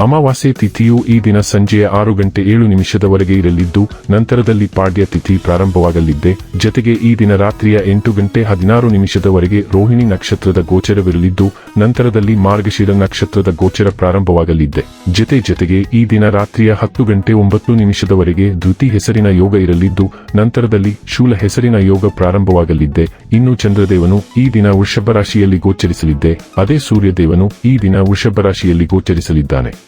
ಅಮಾವಾಸ್ಯೆ ತಿಥಿಯು ಈ ದಿನ ಸಂಜೆಯ ಆರು ಗಂಟೆ ಏಳು ನಿಮಿಷದವರೆಗೆ ಇರಲಿದ್ದು, ನಂತರದಲ್ಲಿ ಪಾಡ್ಯ ತಿಥಿ ಪ್ರಾರಂಭವಾಗಲಿದ್ದೆ. ಜತೆಗೆ ಈ ದಿನ ರಾತ್ರಿಯ ಎಂಟು ಗಂಟೆ ಹದಿನಾರು ನಿಮಿಷದವರೆಗೆ ರೋಹಿಣಿ ನಕ್ಷತ್ರದ ಗೋಚರವಿರಲಿದ್ದು, ನಂತರದಲ್ಲಿ ಮಾರ್ಗಶಿರ ನಕ್ಷತ್ರದ ಗೋಚರ ಪ್ರಾರಂಭವಾಗಲಿದ್ದೆ. ಜತೆ ಜತೆಗೆ ಈ ದಿನ ರಾತ್ರಿಯ ಹತ್ತು ಗಂಟೆ ಒಂಬತ್ತು ನಿಮಿಷದವರೆಗೆ ಧೃತಿ ಹೆಸರಿನ ಯೋಗ ಇರಲಿದ್ದು, ನಂತರದಲ್ಲಿ ಶೂಲ ಹೆಸರಿನ ಯೋಗ ಪ್ರಾರಂಭವಾಗಲಿದ್ದೆ. ಇನ್ನು ಚಂದ್ರದೇವನು ಈ ದಿನ ವೃಷಭ ರಾಶಿಯಲ್ಲಿ ಗೋಚರಿಸಲಿದ್ದೆ. ಅದೇ ಸೂರ್ಯದೇವನು ಈ ದಿನ ವೃಷಭ ರಾಶಿಯಲ್ಲಿ ಗೋಚರಿಸಲಿದ್ದಾನೆ.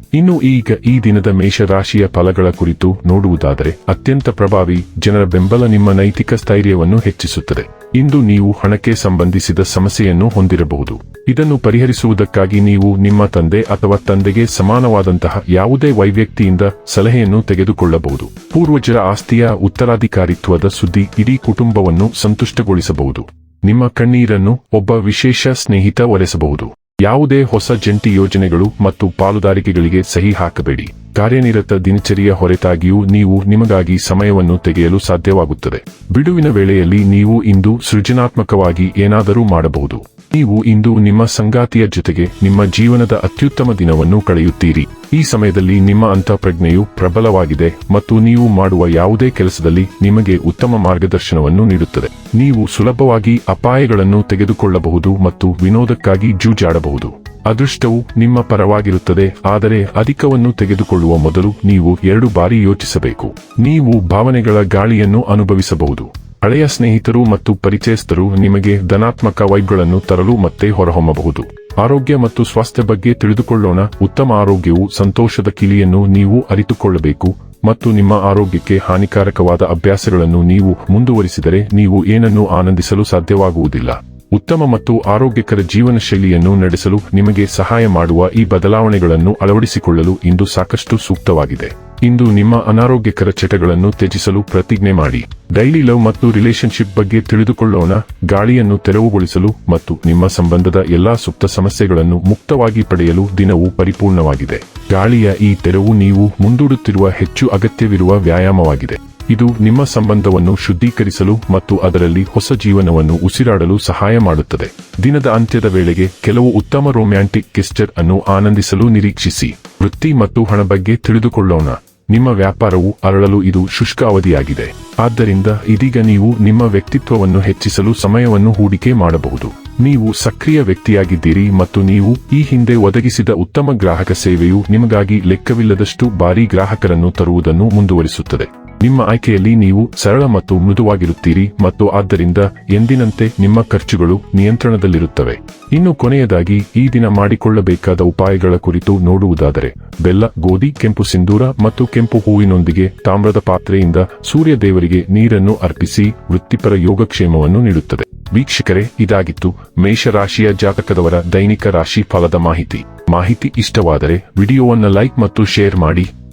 ಇನ್ನು ಈಗ ಈ ದಿನದ ಮೇಷರಾಶಿಯ ಫಲಗಳ ಕುರಿತು ನೋಡುವುದಾದರೆ, ಅತ್ಯಂತ ಪ್ರಭಾವಿ ಜನರ ಬೆಂಬಲ ನಿಮ್ಮ ನೈತಿಕ ಸ್ಥೈರ್ಯವನ್ನು ಹೆಚ್ಚಿಸುತ್ತದೆ. ಇಂದು ನೀವು ಹಣಕ್ಕೆ ಸಂಬಂಧಿಸಿದ ಸಮಸ್ಯೆಯನ್ನು ಹೊಂದಿರಬಹುದು. ಇದನ್ನು ಪರಿಹರಿಸುವುದಕ್ಕಾಗಿ ನೀವು ನಿಮ್ಮ ತಂದೆ ಅಥವಾ ತಂದೆಗೆ ಸಮಾನವಾದಂತಹ ಯಾವುದೇ ವೈವ್ಯಕ್ತಿಯಿಂದ ಸಲಹೆಯನ್ನು ತೆಗೆದುಕೊಳ್ಳಬಹುದು. ಪೂರ್ವಜರ ಆಸ್ತಿಯ ಉತ್ತರಾಧಿಕಾರಿತ್ವದ ಸುದ್ದಿ ಇಡೀ ಕುಟುಂಬವನ್ನು ಸಂತುಷ್ಟಗೊಳಿಸಬಹುದು. ನಿಮ್ಮ ಕಣ್ಣೀರನ್ನು ಒಬ್ಬ ವಿಶೇಷ ಸ್ನೇಹಿತ ಒರೆಸಬಹುದು. ಯಾವುದೇ ಹೊಸ ಜಂಟಿ ಯೋಜನೆಗಳು ಮತ್ತು ಪಾಲುದಾರಿಕೆಗಳಿಗೆ ಸಹಿ ಹಾಕಬೇಡಿ. ಕಾರ್ಯನಿರತ ದಿನಚರಿಯ ಹೊರತಾಗಿಯೂ ನೀವು ನಿಮಗಾಗಿ ಸಮಯವನ್ನು ತೆಗೆಯಲು ಸಾಧ್ಯವಾಗುತ್ತದೆ. ಬಿಡುವಿನ ವೇಳೆಯಲ್ಲಿ ನೀವು ಇಂದು ಸೃಜನಾತ್ಮಕವಾಗಿ ಏನಾದರೂ ಮಾಡಬಹುದು. ನೀವು ಇಂದು ನಿಮ್ಮ ಸಂಗಾತಿಯ ಜೊತೆಗೆ ನಿಮ್ಮ ಜೀವನದ ಅತ್ಯುತ್ತಮ ದಿನವನ್ನು ಕಳೆಯುತ್ತೀರಿ. ಈ ಸಮಯದಲ್ಲಿ ನಿಮ್ಮ ಅಂತಃಪ್ರಜ್ಞೆಯು ಪ್ರಬಲವಾಗಿದೆ ಮತ್ತು ನೀವು ಮಾಡುವ ಯಾವುದೇ ಕೆಲಸದಲ್ಲಿ ನಿಮಗೆ ಉತ್ತಮ ಮಾರ್ಗದರ್ಶನವನ್ನು ನೀಡುತ್ತದೆ. ನೀವು ಸುಲಭವಾಗಿ ಅಪಾಯಗಳನ್ನು ತೆಗೆದುಕೊಳ್ಳಬಹುದು ಮತ್ತು ವಿನೋದಕ್ಕಾಗಿ ಜೂಜಾಡಬಹುದು. ಅದೃಷ್ಟವು ನಿಮ್ಮ ಪರವಾಗಿರುತ್ತದೆ, ಆದರೆ ಅಧಿಕವನ್ನು ತೆಗೆದುಕೊಳ್ಳುವ ಮೊದಲು ನೀವು ಎರಡು ಬಾರಿ ಯೋಚಿಸಬೇಕು. ನೀವು ಭಾವನೆಗಳ ಗಾಳಿಯನ್ನು ಅನುಭವಿಸಬಹುದು. ಹಳೆಯ ಸ್ನೇಹಿತರು ಮತ್ತು ಪರಿಚಯಸ್ಥರು ನಿಮಗೆ ಧನಾತ್ಮಕ ವೈಬ್ಗಳನ್ನು ತರಲು ಮತ್ತೆ ಹೊರಹೊಮ್ಮಬಹುದು. ಆರೋಗ್ಯ ಮತ್ತು ಸ್ವಾಸ್ಥ್ಯ ಬಗ್ಗೆ ತಿಳಿದುಕೊಳ್ಳೋಣ. ಉತ್ತಮ ಆರೋಗ್ಯವು ಸಂತೋಷದ ಕಿಲಿಯನ್ನು ನೀವು ಅರಿತುಕೊಳ್ಳಬೇಕು ಮತ್ತು ನಿಮ್ಮ ಆರೋಗ್ಯಕ್ಕೆ ಹಾನಿಕಾರಕವಾದ ಅಭ್ಯಾಸಗಳನ್ನು ನೀವು ಮುಂದುವರಿಸಿದರೆ ನೀವು ಏನನ್ನೂ ಆನಂದಿಸಲು ಸಾಧ್ಯವಾಗುವುದಿಲ್ಲ. ಉತ್ತಮ ಮತ್ತು ಆರೋಗ್ಯಕರ ಜೀವನ ಶೈಲಿಯನ್ನು ನಡೆಸಲು ನಿಮಗೆ ಸಹಾಯ ಮಾಡುವ ಈ ಬದಲಾವಣೆಗಳನ್ನು ಅಳವಡಿಸಿಕೊಳ್ಳಲು ಇಂದು ಸಾಕಷ್ಟು ಸೂಕ್ತವಾಗಿದೆ. ಇಂದು ನಿಮ್ಮ ಅನಾರೋಗ್ಯಕರ ಚಟಗಳನ್ನು ತ್ಯಜಿಸಲು ಪ್ರತಿಜ್ಞೆ ಮಾಡಿ. ಡೈಲಿ ಲವ್ ಮತ್ತು ರಿಲೇಶನ್ಶಿಪ್ ಬಗ್ಗೆ ತಿಳಿದುಕೊಳ್ಳೋಣ. ಗಾಳಿಯನ್ನು ತೆರವುಗೊಳಿಸಲು ಮತ್ತು ನಿಮ್ಮ ಸಂಬಂಧದ ಎಲ್ಲಾ ಸುಪ್ತ ಸಮಸ್ಯೆಗಳನ್ನು ಮುಕ್ತವಾಗಿ ಪಡೆಯಲು ದಿನವು ಪರಿಪೂರ್ಣವಾಗಿದೆ. ಗಾಳಿಯ ಈ ತೆರವು ನೀವು ಮುಂದೂಡುತ್ತಿರುವ ಹೆಚ್ಚು ಅಗತ್ಯವಿರುವ ವ್ಯಾಯಾಮವಾಗಿದೆ. ಇದು ನಿಮ್ಮ ಸಂಬಂಧವನ್ನು ಶುದ್ಧೀಕರಿಸಲು ಮತ್ತು ಅದರಲ್ಲಿ ಹೊಸ ಜೀವನವನ್ನು ಉಸಿರಾಡಲು ಸಹಾಯ ಮಾಡುತ್ತದೆ. ದಿನದ ಅಂತ್ಯದ ವೇಳೆಗೆ ಕೆಲವು ಉತ್ತಮ ರೊಮ್ಯಾಂಟಿಕ್ ಕಿಸ್ಟರ್ ಅನ್ನು ಆನಂದಿಸಲು ನಿರೀಕ್ಷಿಸಿ. ವೃತ್ತಿ ಮತ್ತು ಹಣ ಬಗ್ಗೆ ತಿಳಿದುಕೊಳ್ಳೋಣ. ನಿಮ್ಮ ವ್ಯಾಪಾರವು ಅರಳಲು ಇದು ಶುಷ್ಕ ಅವಧಿಯಾಗಿದೆ ಆದ್ದರಿಂದ ಇದೀಗ ನೀವು ನಿಮ್ಮ ವ್ಯಕ್ತಿತ್ವವನ್ನು ಹೆಚ್ಚಿಸಲು ಸಮಯವನ್ನು ಹೂಡಿಕೆ ಮಾಡಬಹುದು. ನೀವು ಸಕ್ರಿಯ ವ್ಯಕ್ತಿಯಾಗಿದ್ದೀರಿ ಮತ್ತು ನೀವು ಈ ಹಿಂದೆ ಒದಗಿಸಿದ ಉತ್ತಮ ಗ್ರಾಹಕ ಸೇವೆಯು ನಿಮಗಾಗಿ ಲೆಕ್ಕವಿಲ್ಲದಷ್ಟು ಬಾರಿ ಗ್ರಾಹಕರನ್ನು ತರುವುದನ್ನು ಮುಂದುವರಿಸುತ್ತದೆ. ನಿಮ್ಮ ಆಯ್ಕೆಯಲ್ಲಿ ನೀವು ಸರಳ ಮತ್ತು ಮೃದುವಾಗಿರುತ್ತೀರಿ ಮತ್ತು ಆದ್ದರಿಂದ ಎಂದಿನಂತೆ ನಿಮ್ಮ ಖರ್ಚುಗಳು ನಿಯಂತ್ರಣದಲ್ಲಿರುತ್ತವೆ. ಇನ್ನು ಕೊನೆಯದಾಗಿ, ಈ ದಿನ ಮಾಡಿಕೊಳ್ಳಬೇಕಾದ ಉಪಾಯಗಳ ಕುರಿತು ನೋಡುವುದಾದರೆ, ಬೆಲ್ಲ, ಗೋಧಿ, ಕೆಂಪು ಸಿಂಧೂರ ಮತ್ತು ಕೆಂಪು ಹೂವಿನೊಂದಿಗೆ ತಾಮ್ರದ ಪಾತ್ರೆಯಿಂದ ಸೂರ್ಯ ದೇವರಿಗೆ ನೀರನ್ನು ಅರ್ಪಿಸಿ ವೃತ್ತಿಪರ ಯೋಗಕ್ಷೇಮವನ್ನು ನೀಡುತ್ತದೆ. ವೀಕ್ಷಕರೇ, ಇದಾಗಿತ್ತು ಮೇಷರಾಶಿಯ ಜಾತಕದವರ ದೈನಿಕ ರಾಶಿ ಫಲದ ಮಾಹಿತಿ. ಮಾಹಿತಿ ಇಷ್ಟವಾದರೆ ವಿಡಿಯೋವನ್ನು ಲೈಕ್ ಮತ್ತು ಶೇರ್ ಮಾಡಿ.